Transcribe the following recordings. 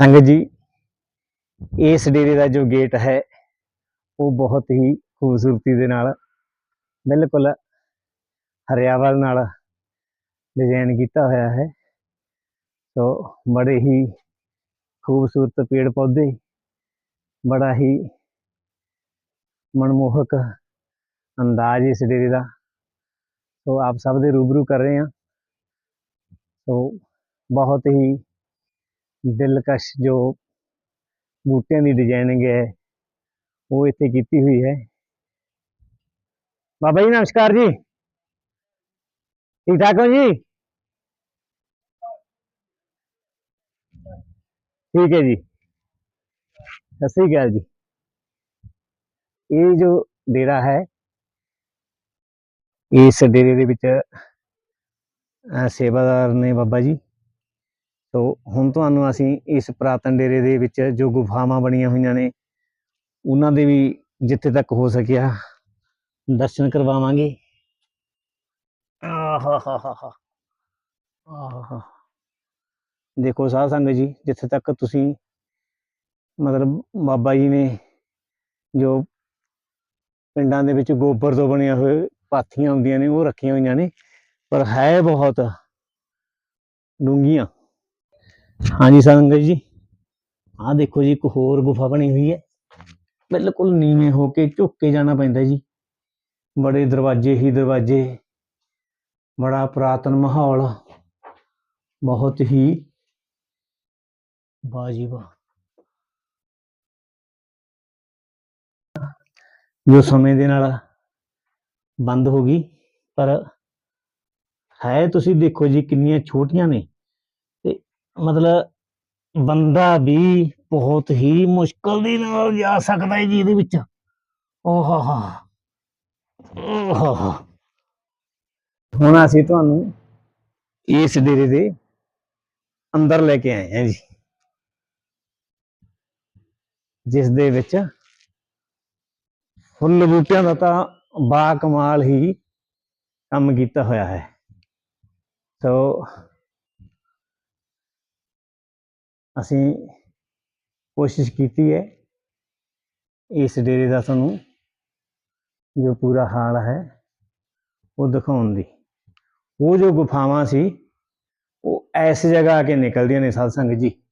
ਸੰਗਤ ਜੀ, ਇਸ ਡੇਰੇ ਦਾ ਜੋ ਗੇਟ ਹੈ, ਉਹ ਬਹੁਤ ਹੀ ਖੂਬਸੂਰਤੀ ਦੇ ਨਾਲ, ਬਿਲਕੁਲ ਹਰਿਆਵਲ ਨਾਲ ਡਿਜ਼ਾਈਨ ਕੀਤਾ ਹੋਇਆ ਹੈ। ਸੋ ਬੜੇ ਹੀ ਖੂਬਸੂਰਤ ਪੇੜ ਪੌਦੇ, ਬੜਾ ਹੀ ਮਨਮੋਹਕ ਅੰਦਾਜ਼ ਇਸ ਡੇਰੇ ਦਾ। ਸੋ ਆਪ ਸਭ ਦੇ ਰੂਬਰੂ ਕਰ ਰਹੇ ਹਾਂ। ਸੋ ਬਹੁਤ ਹੀ ਦਿਲਕਸ਼ ਜੋ ਬੂਟਿਆਂ ਦੀ ਡਿਜ਼ਾਈਨਿੰਗ ਹੈ ਉਹ ਇੱਥੇ ਕੀਤੀ ਹੋਈ ਹੈ ਬਾਬਾ ਜੀ ਨਮਸਕਾਰ ਜੀ ਠੀਕ ਠਾਕ ਹੋ ਜੀ ਠੀਕ ਹੈ ਜੀ ਸਤਿ ਸ੍ਰੀ ਅਕਾਲ ਜੀ ਇਹ ਜੋ ਡੇਰਾ ਹੈ ਇਸ ਡੇਰੇ ਦੇ ਵਿੱਚ ਅਹ, ਸੇਵਾਦਾਰ ਨੇ ਬਾਬਾ ਜੀ ਸੋ ਹੁਣ ਤੁਹਾਨੂੰ ਅਸੀਂ ਇਸ ਪ੍ਰਾਤਨ ਡੇਰੇ ਦੇ ਵਿੱਚ ਜੋ ਗੁਫਾਵਾਂ ਬਣੀਆਂ ਹੋਈਆਂ ਨੇ, ਉਹਨਾਂ ਦੇ ਵੀ ਜਿੱਥੇ ਤੱਕ ਹੋ ਸਕਿਆ, ਦਰਸ਼ਨ ਕਰਵਾਵਾਂਗੇ। ਆਹਾਹਾਹਾ ਆਹਾ ਦੇਖੋ ਸਾਧ ਸੰਗਤ ਜੀ, ਜਿੱਥੇ ਤੱਕ ਤੁਸੀਂ ਮਤਲਬ ਬਾਬਾ ਜੀ ਨੇ ਜੋ ਪਿੰਡਾਂ ਦੇ ਵਿੱਚ ਗੋਬਰ ਤੋਂ ਬਣੀਆਂ ਹੋਏ ਪਾਥੀਆਂ ਹੁੰਦੀਆਂ ਨੇ, ਉਹ ਰੱਖੀਆਂ ਹੋਈਆਂ ਨੇ, ਪਰ ਹੈ ਬਹੁਤ ਡੂੰਘੀਆਂ। ਹਾਂਜੀ ਸੰਗਤ ਜੀ। ਆਹ ਦੇਖੋ ਜੀ, ਇੱਕ ਹੋਰ ਗੁਫਾ ਬਣੀ ਹੋਈ ਹੈ। ਬਿਲਕੁਲ ਨੀਵੇਂ ਹੋ ਕੇ ਝੁੱਕ ਕੇ ਜਾਣਾ ਪੈਂਦਾ ਜੀ। ਬੜੇ ਦਰਵਾਜ਼ੇ ਹੀ ਦਰਵਾਜ਼ੇ, ਬੜਾ ਪੁਰਾਤਨ ਮਾਹੌਲ, ਬਹੁਤ ਹੀ ਵਾਹ ਜੀ ਵਾਹ ਜੋ ਸਮੇਂ ਦੇ ਨਾਲ ਬੰਦ ਹੋ ਗਈ, ਪਰ ਹੈ ਤੁਸੀਂ ਦੇਖੋ ਜੀ, ਕਿੰਨੀਆਂ ਛੋਟੀਆਂ ਨੇ। ਮਤਲਬ ਬੰਦਾ ਵੀ ਬਹੁਤ ਹੀ ਮੁਸ਼ਕਲ ਦੇ ਨਾਲ ਜਾ ਸਕਦਾ ਹੈ ਜੀ ਇਹਦੇ ਵਿੱਚ। ਓਹ ਹਾ ਹਾ। ਹੁਣ ਅਸੀਂ ਤੁਹਾਨੂੰ ਇਸ ਡੇਰੇ ਦੇ ਅੰਦਰ ਲੈ ਕੇ ਆਏ ਹਾਂ ਜੀ। ਜਿਸ ਦੇ ਵਿੱਚ ਫੁੱਲ ਬੂਟਿਆਂ ਦਾ ਤਾਂ ਬਾ ਕਮਾਲ ਹੀ ਕੰਮ ਕੀਤਾ ਹੋਇਆ ਹੈ। ਸੋ ਅਸੀਂ ਕੋਸ਼ਿਸ਼ ਕੀਤੀ ਹੈ ਇਸ ਡੇਰੇ ਦਾ ਤੁਹਾਨੂੰ ਜੋ ਪੂਰਾ ਹਾਲ ਹੈ ਉਹ ਦਿਖਾਉਣ ਦੀ। ਉਹ ਜੋ ਗੁਫਾਵਾਂ ਸੀ, ਉਹ ਐਸ ਜਗ੍ਹਾ ਆ ਕੇ ਨਿਕਲਦੀਆਂ ਨੇ ਸਾਧ ਸੰਗਤ ਜੀ।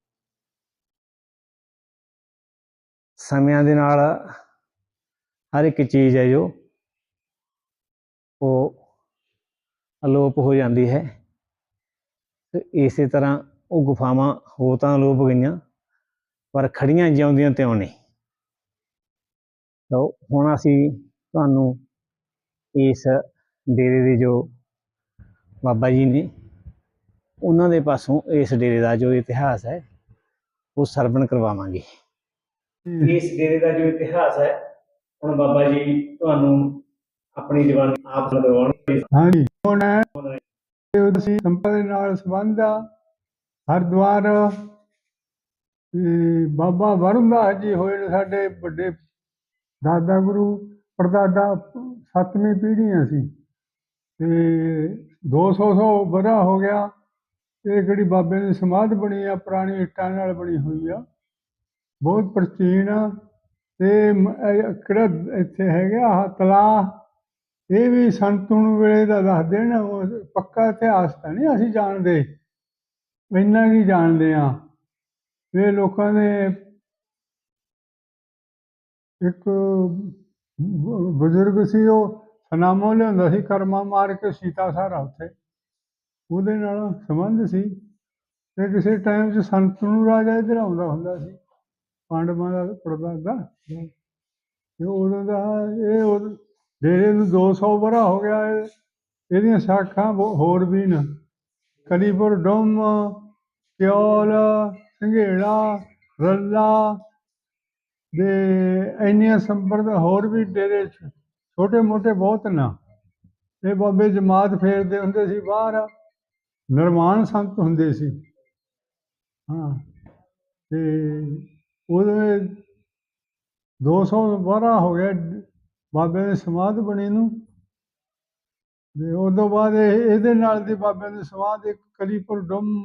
ਸਮਿਆਂ ਦੇ ਨਾਲ ਹਰ ਇੱਕ ਚੀਜ਼ ਹੈ ਜੋ ਉਹ ਅਲੋਪ ਹੋ ਜਾਂਦੀ ਹੈ। ਤੇ ਇਸੇ ਤਰ੍ਹਾਂ ਉਹ ਗੁਫਾਵਾਂ ਹੋ ਤਾਂ ਅਲੋਪ ਗਈਆਂ ਪਰ ਖੜੀਆਂ ਜਿਉਂਦੀਆਂ ਤਿਉਂ ਨੇ ਤਾਂ ਹੁਣ ਅਸੀਂ ਤੁਹਾਨੂੰ ਇਸ ਡੇਰੇ ਦੇ ਜੋ ਬਾਬਾ ਜੀ ਨੇ ਉਹਨਾਂ ਦੇ ਪਾਸੋਂ ਇਸ ਡੇਰੇ ਦਾ ਜੋ ਇਤਿਹਾਸ ਹੈ ਉਹ ਸਰਵਣ ਕਰਵਾਵਾਂਗੇ। ਇਸ ਡੇਰੇ ਦਾ ਜੋ ਇਤਿਹਾਸ ਹੈ ਹੁਣ ਬਾਬਾ ਜੀ ਤੁਹਾਨੂੰ ਆਪਣੀ ਜ਼ੁਬਾਨ ਆਪ ਕਰਵਾਉਣਗੇ ਹਾਂਜੀ। ਹੁਣ ਇਹ ਉਸੇ ਸੰਪਤ ਦੇ ਨਾਲ ਸੰਬੰਧ ਆ। ਹਰਿਦੁਆਰ ਤੇ ਬਾਬਾ ਵਰੁਣਦਾਸ ਜੀ ਹੋਏ ਨੇ ਸਾਡੇ ਵੱਡੇ ਦਾਦਾ ਗੁਰੂ, ਪੜਦਾਦਾ ਸੱਤਵੀਂ ਪੀੜ੍ਹੀਆਂ ਸੀ। ਤੇ 200 ਸੌ ਬਰਾ ਹੋ ਗਿਆ। ਇਹ ਜਿਹੜੀ ਬਾਬੇ ਦੀ ਸਮਾਧ ਬਣੀ ਆ, ਪੁਰਾਣੀ ਇੱਟਾਂ ਨਾਲ ਬਣੀ ਹੋਈ ਆ। ਬਹੁਤ ਪ੍ਰਾਚੀਨ ਆ। ਤੇ ਕਿਹੜਾ ਇੱਥੇ ਹੈਗਾ? ਆਹ ਤਲਾਅ ਇਹ ਵੀ ਸੰਤੁਣ ਵੇਲੇ ਦਾ ਦੱਸਦੇ ਨੇ ਪੱਕਾ ਇਤਿਹਾਸ ਤਾਂ ਨਹੀਂ ਅਸੀਂ ਜਾਣਦੇ। ਇੰਨਾ ਕੀ ਜਾਣਦੇ ਆ? ਇਹ ਲੋਕਾਂ ਦੇ ਇੱਕ ਬਜ਼ੁਰਗ ਸੀ ਉਹ ਸਨਾਮੋ ਲਿਆਉਂਦਾ ਸੀ ਕਰਮਾ ਮਾਰ ਕੇ ਸੀਤਾ ਸਾਰਾ ਉੱਥੇ। ਉਹਦੇ ਨਾਲ ਸੰਬੰਧ ਸੀ। ਤੇ ਕਿਸੇ ਟਾਈਮ 'ਚ ਸੰਤਨੂ ਰਾਜਾ ਇੱਧਰ ਆਉਂਦਾ ਹੁੰਦਾ ਸੀ ਪਾਂਡਵਾਂ ਦਾ ਪੜਦਾਦਾ ਤੇ ਉਦੋਂ ਦਾ ਇਹ ਉਹ ਡੇਰੇ ਨੂੰ 200 ਵਰਾ ਹੋ ਗਿਆ ਇਹ- ਇਹਦੀਆਂ ਸ਼ਾਖਾਂ ਹੋਰ ਵੀ ਨੇ। ਕਲੀਪੁਰ ਡੋਮ ਪਿਓਲ ਸੰਘੇੜਾ, ਰੱਲਾ ਦੇ ਇੰਨੀਆਂ ਸੰਪਰਦ ਹੋਰ ਵੀ ਡੇਰੇ ਛੋਟੇ ਮੋਟੇ ਬਹੁਤ ਨਾ। ਇਹ ਬਾਬੇ ਜਮਾਤ ਫੇਰਦੇ ਹੁੰਦੇ ਸੀ ਬਾਹਰ, ਨਿਰਮਾਣ ਸੰਤ ਹੁੰਦੇ ਸੀ। ਹਾਂ, ਤੇ ਉਹਦੇ 200 ਬਾਰਾਂ ਹੋ ਗਿਆ, ਬਾਬੇ ਦੇ ਸਮਾਧ ਬਣੀ ਨੂੰ। ਤੇ ਉਸ ਤੋਂ ਬਾਅਦ ਇਹ ਇਹਦੇ ਨਾਲ ਦੀ ਬਾਬਿਆਂ ਦੀ ਸਮਾਧ ਇੱਕ ਕਲੀਪੁਰ ਡੁੰਮ,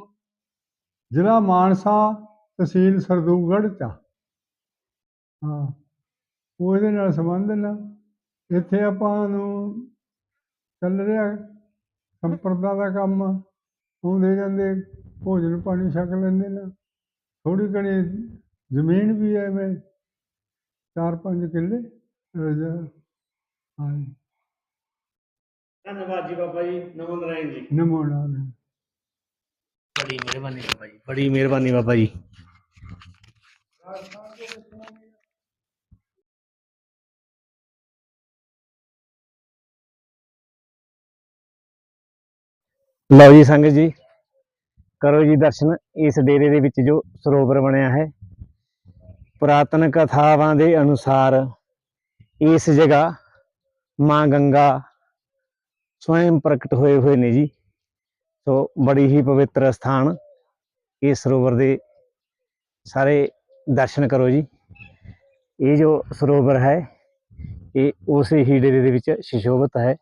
ਜ਼ਿਲ੍ਹਾ ਮਾਨਸਾ ਤਹਿਸੀਲ ਸਰਦੂਗੜ੍ਹ ਚ ਆ। ਹਾਂ, ਉਹ ਇਹਦੇ ਨਾਲ ਸੰਬੰਧ ਨਾ। ਇੱਥੇ ਆਪਾਂ ਨੂੰ ਚੱਲ ਰਿਹਾ ਸੰਪਰਦਾ ਦਾ ਕੰਮ। ਆਉਂਦੇ ਜਾਂਦੇ ਭੋਜਨ ਪਾਣੀ ਛਕ ਲੈਂਦੇ ਨੇ। ਥੋੜੀ ਘਣੀ ਜ਼ਮੀਨ ਵੀ ਐਵੇਂ ਚਾਰ ਪੰਜ ਕਿੱਲੇ, ਰਜਾ ਹਾਂਜੀ ਧੰਨਵਾਦ ਜੀ ਬਾਬਾ ਜੀ ਨਮੋ ਨਾਰਾਇਣ ਜੀ। ਨਮੋ ਨਾਰਾਇਣ। ਬੜੀ ਮਿਹਰਬਾਨੀ ਬਾਬਾ ਜੀ ਬੜੀ ਮਿਹਰਬਾਨੀ ਬਾਬਾ ਜੀ। ਲਓ ਜੀ ਸੰਗਤ ਜੀ ਕਰੋ ਜੀ ਦਰਸ਼ਨ ਇਸ ਡੇਰੇ ਦੇ ਵਿੱਚ ਜੋ ਸਰੋਵਰ ਬਣਿਆ ਹੈ। ਪੁਰਾਤਨ ਕਥਾਵਾਂ ਦੇ ਅਨੁਸਾਰ ਇਸ ਜਗ੍ਹਾ ਮਾਂ ਗੰਗਾ ਸਵੈਮ ਪ੍ਰਗਟ ਹੋਏ ਹੋਏ ਨੇ ਜੀ। ਸੋ ਬੜੀ ਹੀ ਪਵਿੱਤਰ ਸਥਾਨ ਇਹ ਸਰੋਵਰ ਦੇ ਸਾਰੇ ਦਰਸ਼ਨ ਕਰੋ ਜੀ। ਇਹ ਜੋ ਸਰੋਵਰ ਹੈ, ਇਹ ਉਸੇ ਹੀ ਡੇਰੇ ਦੇ ਵਿੱਚ ਸ਼ਿਸ਼ੋਭਤ ਹੈ।